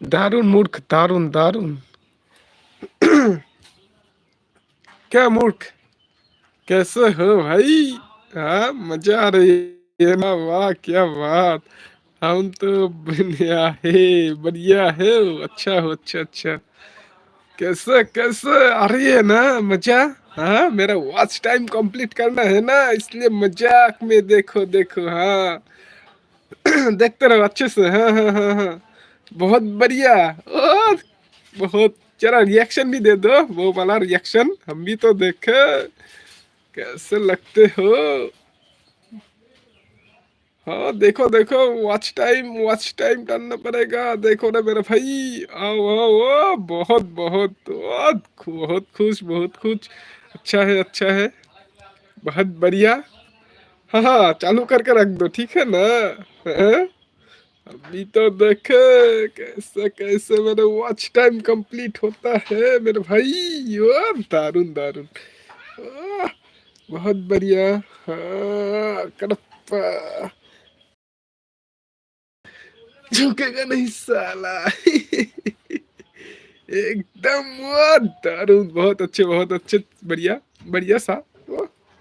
दारुण मूर्ख दारुण दारुण। क्या मूर्ख? कैसे हो भाई? हाँ मज़ा आ रही है ना? वाह क्या बात। हम तो बढ़िया है बढ़िया है। अच्छा हो अच्छा अच्छा। कैसे कैसे आ रही है ना? मज़ा? हाँ मेरा वॉच टाइम कंप्लीट करना है ना? इसलिए मज़ाक में देखो देखो हाँ। देखते रहो अच्छे से। हाँ हाँ हाँ हाँ। बहुत बढ़िया। ओ, बहुत जरा रिएक्शन भी दे दो। वो वाला रिएक्शन हम भी तो देखे। कैसे लगते हो? हाँ देखो देखो वॉच टाइम वॉच टाइम करना पड़ेगा। देखो ना मेरा भाई। आओ आओ आओ, बहुत बहुत बहुत बहुत खुश बहुत खुश। अच्छा है अच्छा है। बहुत बढ़िया। हाँ हाँ चालू करके रख दो, ठीक है ना? हाँ? अभी तो देखे, कैसे कैसे मेरा वॉच टाइम कंप्लीट होता है मेरे भाई। दारुण दारुण। बहुत बढ़िया। हाँ कड़प्पा। झुकेगा नहीं साला। एकदम वो दारुण बहुत अच्छे बहुत अच्छे। बढ़िया बढ़िया सा।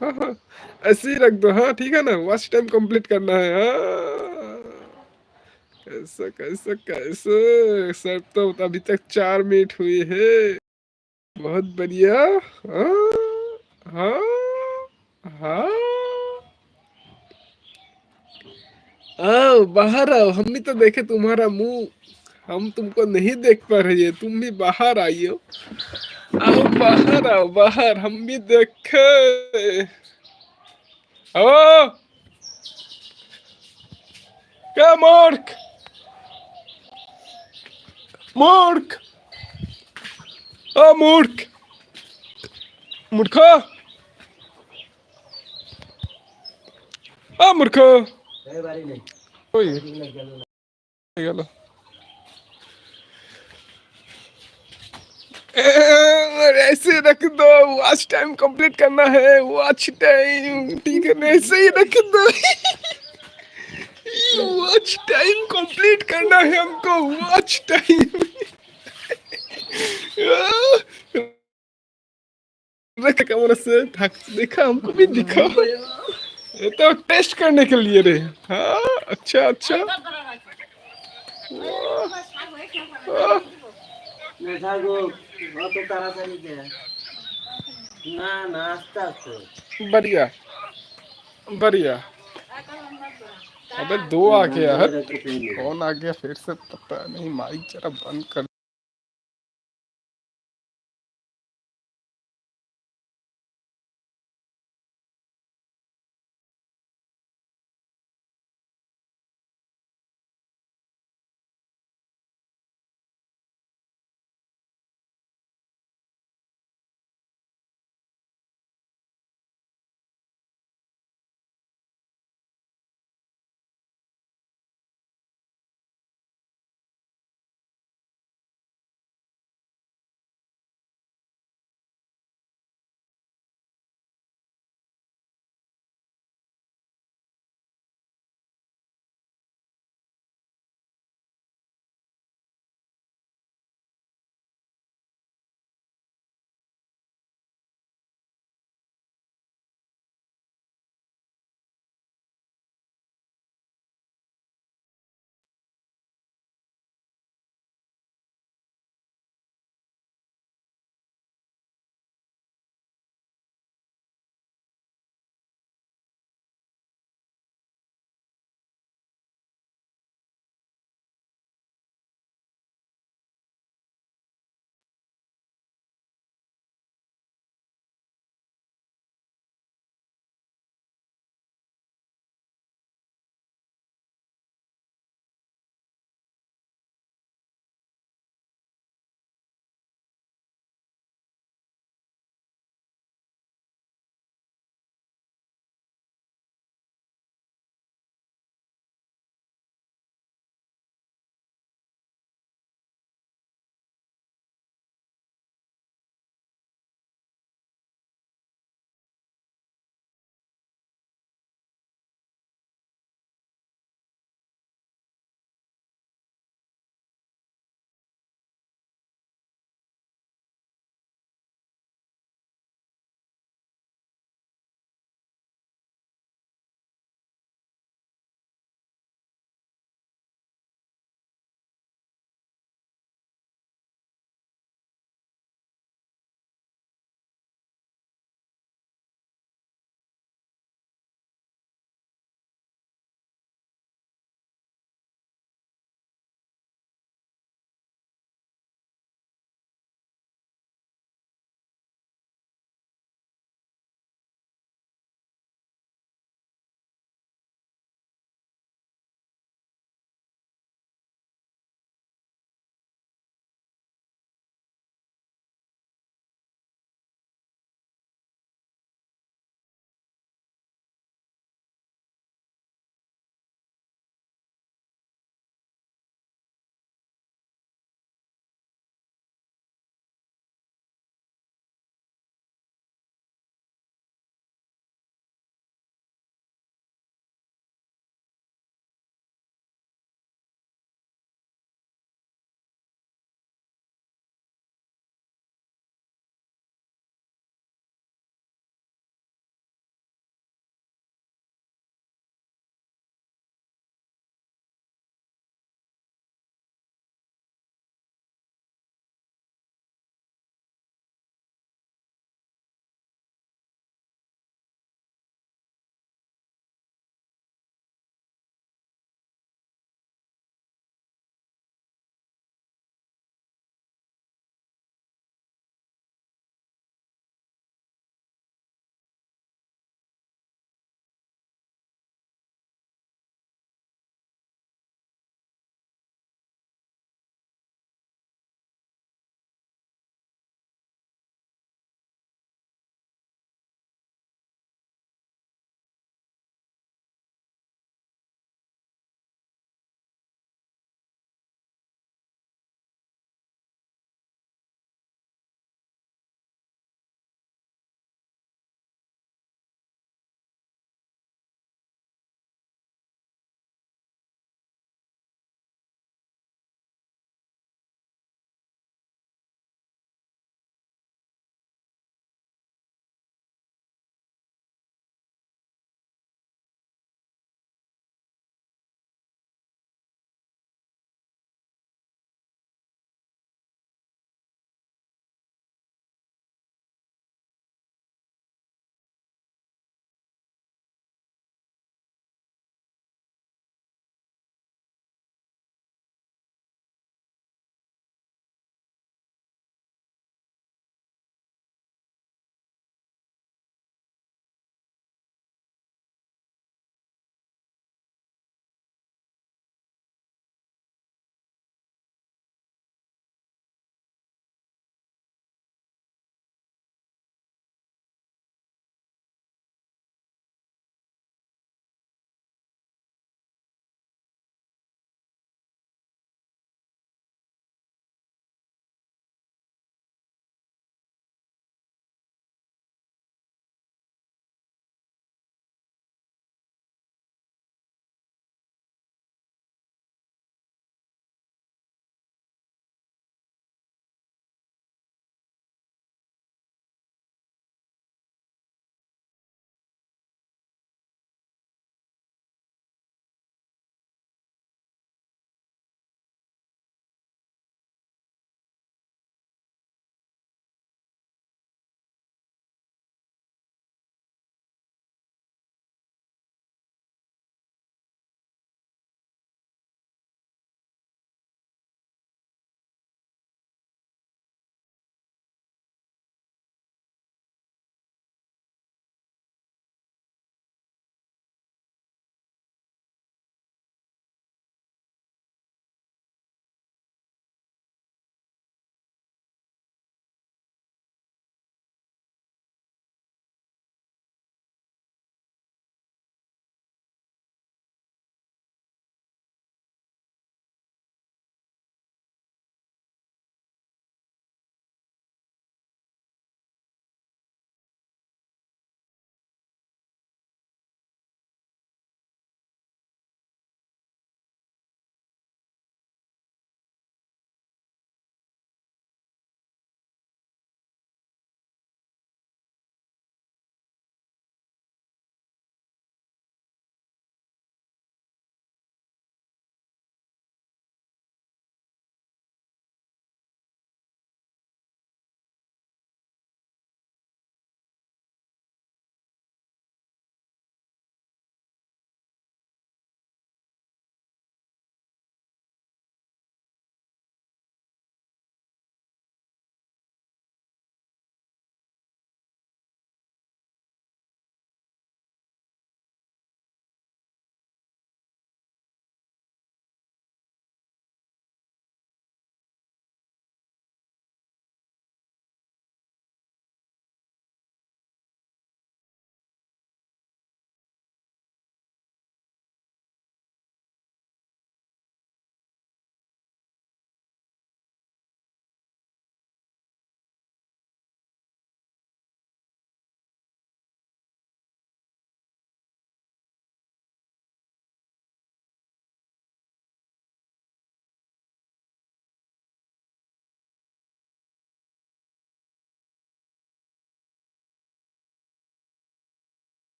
हाँ हाँ। ऐसे ही रख दो। हाँ ठीक है ना? वॉच टाइम कंप्लीट करना है। हाँ। कैसे कैसे कैसे। सर तो अभी तक चार मिनट हुई है। बहुत बढ़िया। हाँ हाँ। हाँ। बाहर आओ। हम भी तो देखे तुम्हारा मुँह। हम तुमको नहीं देख पा रहे तुम भी बाहर आइयो आओ, बाहर आओ, बाहर। हम भी देखे। आओ। क्या मूर्ख मूर्ख ओ मूर्ख मूर्खो आ मूर्ख गेलो ऐसे रख दो वॉच टाइम कंप्लीट करना है वॉच टाइम ठीक है ना ऐसे ही रख दो वॉच टाइम कंप्लीट करना है हमको वॉच टाइम रख कैमरा से देखा हमको भी दिखा ये तो टेस्ट करने के लिए रे। हाँ अच्छा अच्छा। बढ़िया बढ़िया। अबे दो आ गया, हर कौन आ गया? फिर से पता नहीं, माइक जरा बंद कर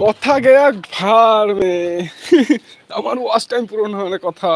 কথা গেয়া ভাড়বে আমার ওয়াশ টাইম পূরণ না কথা।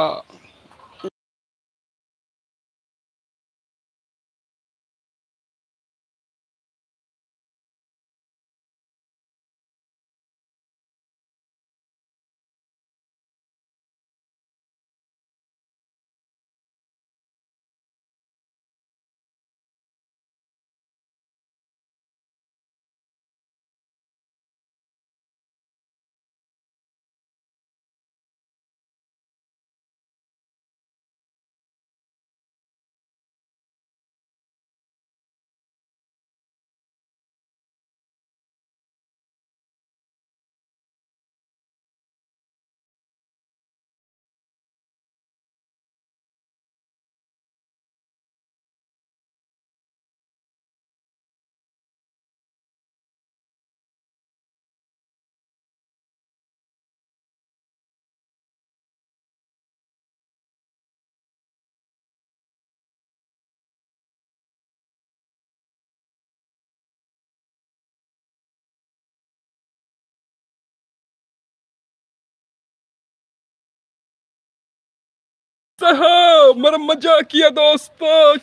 साहब मेरा मजा किया दोस्त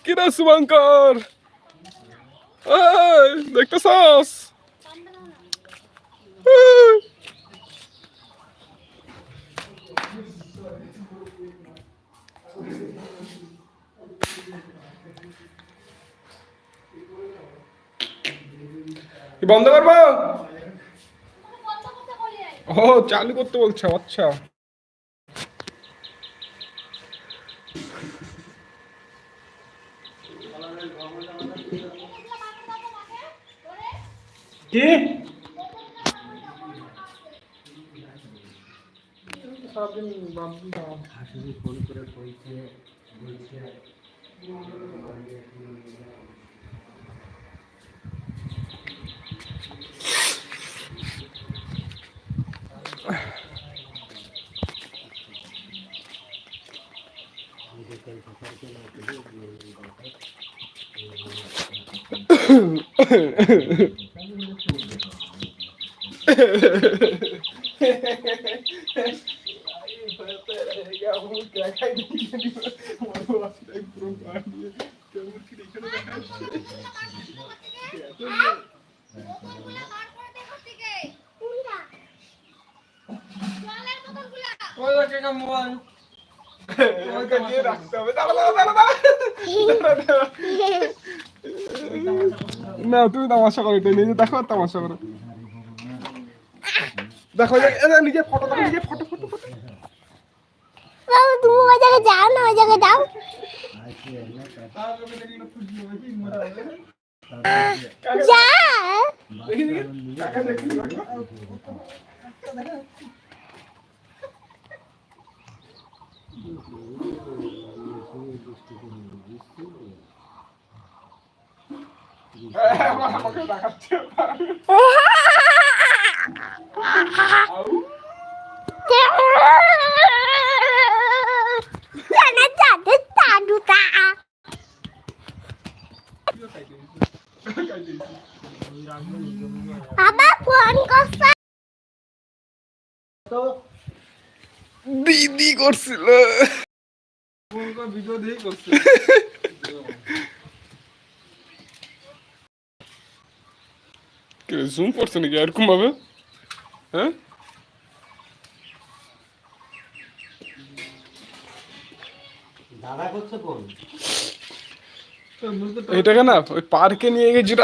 किरा शुभंकर এই, দেখতেছস এই। কি বন্ধ করবো ও চালু করতে বলছো আচ্ছা কি? শাশুড়ি ফোন করে বলছে বলছে いいプレゼントや思うてる。তুমি তামাশা করো, এটা নিজে দেখো তামাশা করো। দেখো নিজে ফটো দেখো নিজে ফটো ফটো ফটো। বাবু, তুমি ওই জায়গায় যাও না, ওই জায়গায় যাও। যা। দেখি দেখি আবার ফোন করছে দিদি করছিল। ভিডিও দিয়ে করছে জুম করছে নাকি এরকম ভাবে হ্যাঁ দাদা করছে ফোন এটাকে না ওই পার্কে নিয়ে গিয়ে যেটা